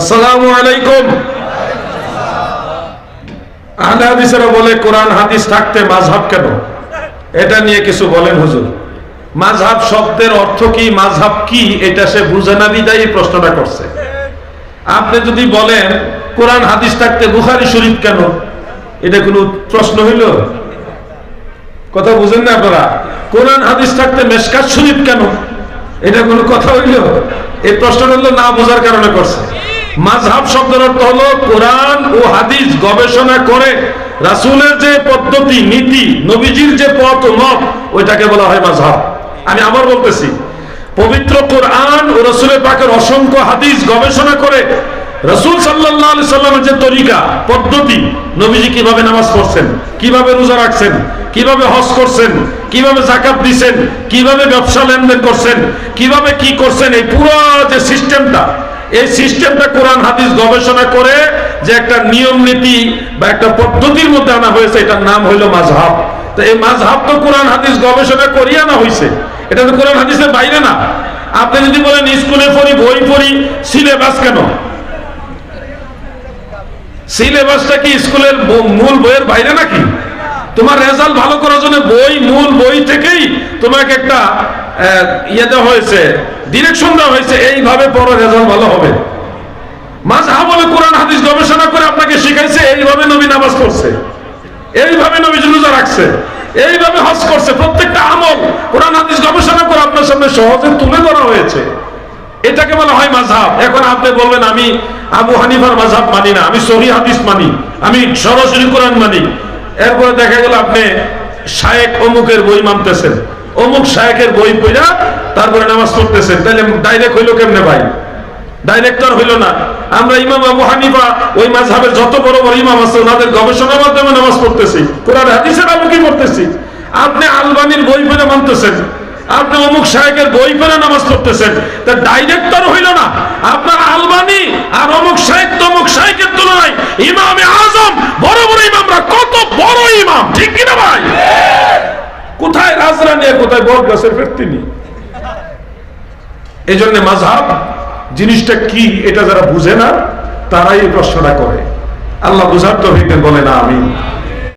আসসালামু আলাইকুম। আহলে হাদিসেরা বলে, কোরআন হাদিস থাকতে মাযহাব কেন? এটা নিয়ে কিছু বলেন হুজুর। মাযহাব শব্দের অর্থ কি মাযহাব কি, এটা সে বুঝে না, বিদায়ী প্রশ্নটা করছে। আপনি যদি বলেন, কোরআন হাদিস থাকতে বুখারী শরীফ কেন? এটা কোনো প্রশ্ন হইল? কথা বুঝেন না আপনারা। কোরআন হাদিস থাকতে মেশকাত শরীফ কেন? এটা কোনো কথা হইল? এই প্রশ্নটা হলো না বোঝার কারণে করছে। মাযহাব শব্দের অর্থ হলো কোরআন ও হাদিস গবেষণা করে রাসূলের যে পদ্ধতি, নীতি, নবীজির যে পথ ও মত, ওইটাকে বলা হয় মাযহাব আমি আবার বলতেছি, পবিত্র কোরআন ও রসুলের পাকের অসংখ্য হাদিস গবেষণা করে রসুল সাল্লাহ সাল্লামের যে তরিকা, পদ্ধতি, নবীজি কীভাবে নামাজ পড়ছেন, কীভাবে রোজা রাখছেন, কীভাবে হজ করছেন, কীভাবে জাকাত দিছেন, কীভাবে ব্যবসা লেনদেন করছেন, কীভাবে কি করছেন, এই পুরো যে সিস্টেমটা এই সিস্টেমটা কোরআন, হাদিস গবেষণা করে যে একটা নিয়ম নীতি বা একটা পদ্ধতির মধ্যে আনা হয়েছে, এটার নাম হইল মাঝহাব তো এই মাঝহাব তো কোরআন, হাদিস গবেষণা করিয়ে আনা হয়েছে এটা তো কোরআন, হাদিসের বাইরে না। আপনি যদি বলেন, স্কুলে পড়ি, বই পড়ি, সিলেবাস কেন? সিলেবাসটা কি স্কুলের মূল বইয়ের বাইরে নাকি? তোমার রেজাল্ট ভালো করার জন্য বই তোমাকে একটা ইয়ে দেওয়া হয়েছে ডিরেকশন দেওয়া হয়েছে, এইভাবে পড়ো রেজাল্ট ভালো হবে। কোরআন হাদিস গবেষণা করে আপনাকে শিখাইছে, এইভাবে নবী নামাজ এইভাবে নবী রোজা রাখছে। এইভাবে হজ করছে। প্রত্যেকটা আমল কোরআন হাদিস গবেষণা করে আপনার সামনে সহজে তুলে ধরা হয়েছে। এটাকে বলা হয় মাঝহাব এখন আপনি বলবেন, আমি আবু হানিফার মাঝহাব মানি না। আমি সহি হাদিস মানি। আমি সরাসরি কোরআন মানি। এরপরে দেখা গেল আপনি শায়েক অমুকের বই মানতেছেন। অমুক শায়েকের বই পড়া তারপরে নামাজ পড়তেছেন। তাহলে ডাইরেক্ট হইল কেমনে ভাই? ডাইরেক্টর হইল না। আমরা ইমাম আবু হানিফা, ওই যত বড় বড় ইমাম আছে, ওনাদের গবেষণার মাধ্যমে নামাজ পড়তেছি। কোরআন হাদিসের পড়তেছি? আপনি আলবানির বই পড়ে মানতেছেন। আপনি অমুক বই পড়ে নামাজ পড়তেছেন। তা ডাইরেক্টর হইল না। আপনার আলবানি আর অমুক সাহেব তমুক সাহেবের তুলনায় ইমামে আজম বড় বড় ইমামরা কত বড় ইমাম। ঠিক কিনা ভাই? কোথায় রাজরা নিয়ে, কোথায় বট গাছের ফেরতিনি এই জন্য মাঝহাব, জিনিসটা কি এটা যারা বুঝে না, তারাই এই প্রশ্নটা করে। আল্লাহ বুঝার তো বলে না আমি